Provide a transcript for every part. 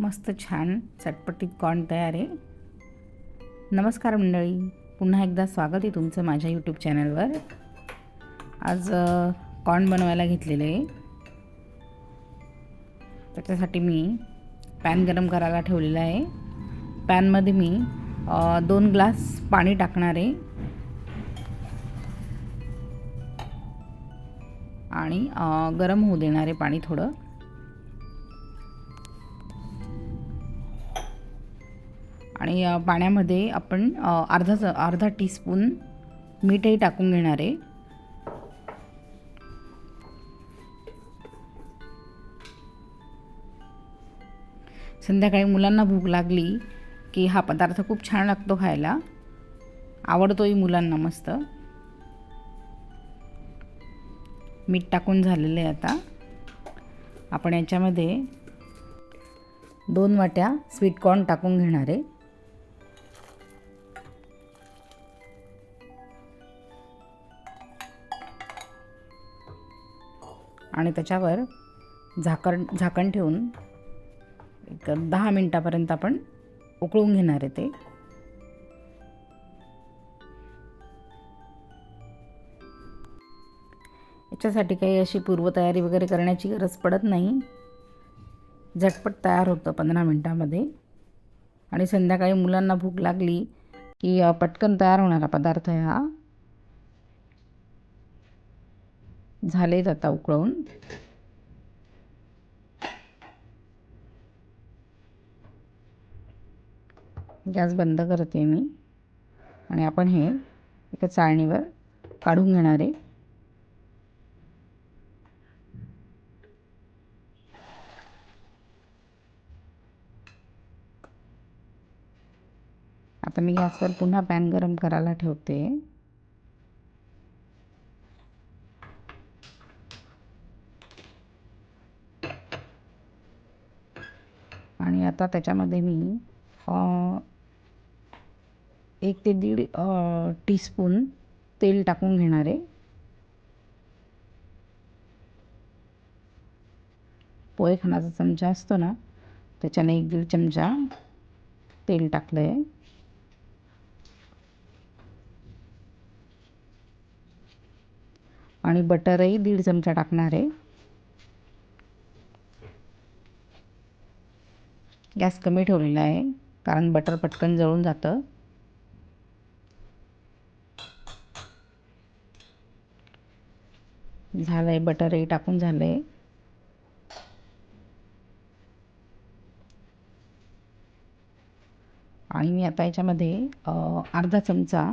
मस्त छान चटपटीत कॉर्न तयार आहे. नमस्कार मंडळी पुन्हा एकदा स्वागत आहे तुमचं माझ्या यूट्यूब चॅनलवर आज कॉर्न बनवायला घेतलेले आहे. त्याच्यासाठी मी पॅन गरम करायला ठेवलेला आहे. पॅनमध्ये मी दोन ग्लास पाणी टाकणार आहे. आणि गरम होऊ देणार आहे पाणी थोडं. या पाण्यामध्ये आपण अर्धा अर्धा टीस्पून मीठही टाकून घेणार आहे. संध्याकाळी मुलांना भूक लागली की हा पदार्थ खूप छान लागतो खायला. आवडतोही मुलांना मस्त. मीठ टाकून झालेलं आहे आता. आपण याच्यामध्ये दोन वाट्या स्वीट कॉर्न टाकून घेणार आहे. आणि त्याच्यावर झाकण झाकण ठेवून एक दहा मिनटापर्यंत आपण उकळून घेणार आहे ते. याच्यासाठी काही अशी पूर्वतयारी वगैरे करण्याची गरज पडत नाही. झटपट तयार होतं पंधरा मिनटामध्ये. आणि संध्याकाळी मुलांना भूक लागली की पटकन तयार होणारा पदार्थ हा. झालेत आता उकळून गॅस बंद करते मी. आणि आपण हे एका चाळणीवर काढून घेणार आहे. आता मी गॅसवर पुन्हा पॅन गरम करायला ठेवते. आणि आता त्याच्यामध्ये मी एक ते दीड टीस्पून तेल टाकून घेणार आहे. पोहे खाण्याचा चमचा असतो ना त्याच्याने एक दीड चमचा तेल टाकलं आहे आणि बटरही दीड चमचा टाकणार आहे. गॅस कमी ठेवलेला आहे कारण बटर पटकन जळून जातं. झालं आहे बटरही टाकून झालं आहे आणि मी आता याच्यामध्ये अर्धा चमचा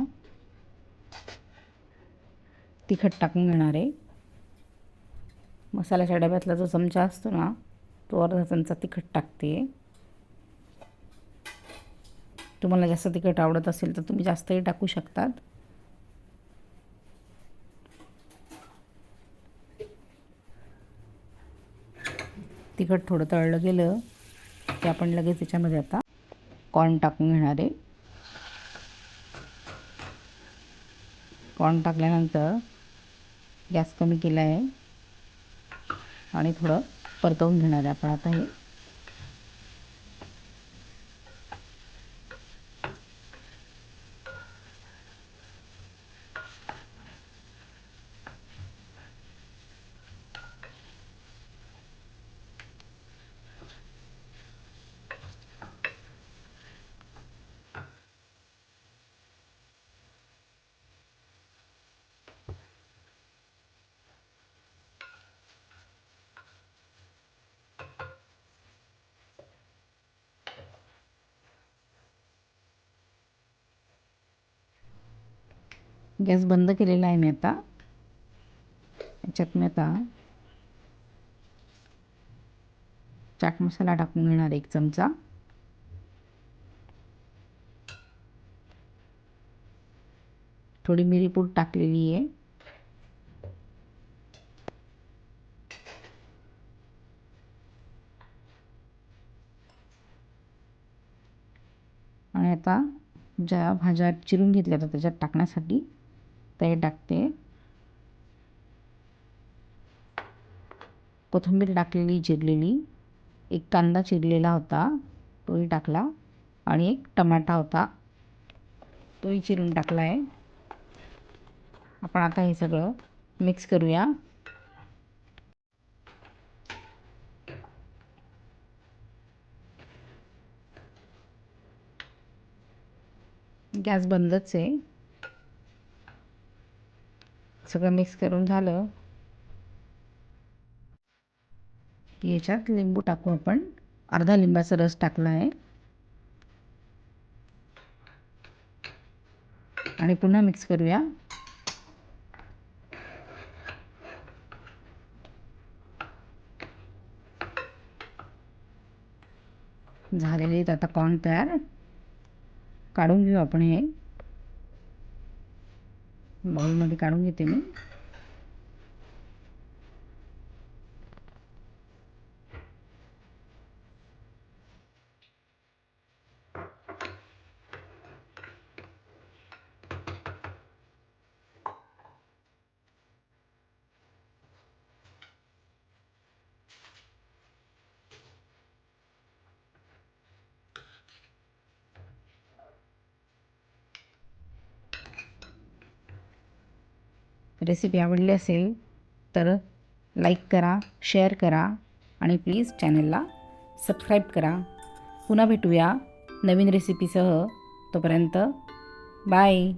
तिखट टाकून घेणार आहे. मसाल्याच्या डब्यातला जो चमचा असतो ना तो अर्धा चमचा तिखट टाकते. तुम्हाला जास्त तिखट आवडत असेल तर तुम्ही जास्तही टाकू शकतात. तिखट थोडं तळलं गेलं की आपण लगेच त्याच्यामध्ये आता कॉर्न टाकून घेणार आहे. कॉर्न टाकल्यानंतर गॅस कमी केला आहे. आणि थोडं परतवून घेणार आहे आपण आता हे. गॅस बंद केलेला आहे मी आता. याच्यात मी आता चाट मसाला टाकून घेणार एक चमचा. थोडी मिरीपूड टाकलेली आहे. आणि आता ज्या भाज्या चिरून घेतल्या होत्या त्याच्यात टाकण्यासाठी ते टाकते कोथिंबीर टाकलेली चिरलेली एक कांदा चिरलेला होता तोही टाकला आणि एक टमाटा होता तोही चिरून टाकला आहे आपण आता हे सगळं मिक्स करूया गॅस बंदच आहे सगळं मिक्स करून झालं. की याच्यात लिंबू टाकू आपण. अर्धा लिंबाचा रस टाकला आहे. आणि पुन्हा मिक्स करूया. झालेले आहेत आता कॉर्न तयार. काढून घेऊ आपण हे. बाउलमध्ये काढून घेते मी. रेसिपी आवडली असेल तर लाईक करा शेअर करा आणि प्लीज चॅनलला सबस्क्राईब करा. पुन्हा भेटूया नवीन रेसिपीसह. तोपर्यंत बाय.